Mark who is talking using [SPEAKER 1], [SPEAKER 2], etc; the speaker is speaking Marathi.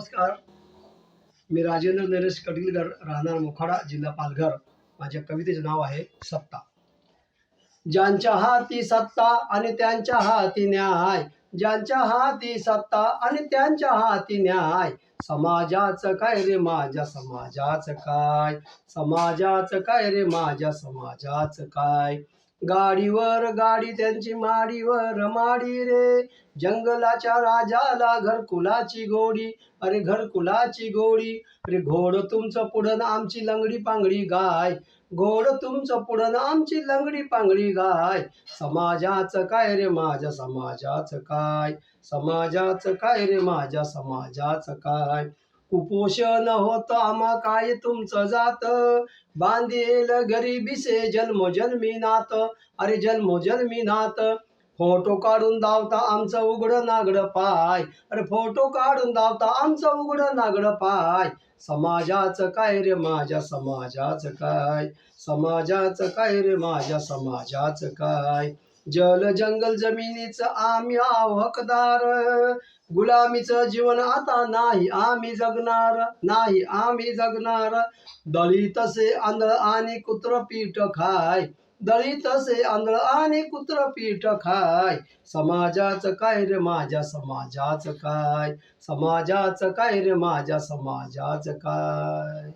[SPEAKER 1] नमस्कार. मी राजेंद्र नरेश कटीलगर राहणार मोखाडा जिल्हा पालघर. माझ्या कवितेचं नाव आहे सत्ता. ज्यांच्या हाती सत्ता आणि त्यांच्या हाती न्याय ज्यांच्या हाती सत्ता आणि त्यांच्या हाती न्याय समाजाचं काय रे माझ्या समाजाचं काय? समाजाचं काय रे माझ्या समाजाचं काय? गाडीवर गाडी त्यांची माडीवर माडी रे. जंगलाच्या राजाला घरकुलाची गोडी. अरे घरकुलाची गोडी. अरे घोड तुमचं पुढं आमची लंगडी पांगडी गाय. घोड तुमचं पुढं आमची लंगडी पांगडी गाय. समाजाचं काय रे माझ्या समाजाचं काय? समाजाचं काय रे माझ्या समाजाचं काय? कुपोषण होत आम्हा काय तुमचं जात? बांधेल गरिबीसे जन्मोजन्मी नात. अरे जन्मोजन्मी नात. फोटो काढून दावता आमचं उघडं नागडं पाय. अरे फोटो काढून दावता आमचं उघड नागडं पाय. समाजाचं काय रे माझ्या समाजाचं काय? समाजाचं काय रे माझ्या समाजाचं काय? जल जंगल जमिनीचं आम्ही आवकदार. हकदार गुलामीचं जीवन आता नाही आम्ही जगणार नाही आम्ही जगणार. दलितसे आंधळ आणि कुत्र पीठ खाय. दलितसे आंधळ आणि कुत्र पीठ खाय. समाजाचं काय रे माझ्या समाजाचं काय? समाजाचं काय रे माझ्या समाजाचं काय?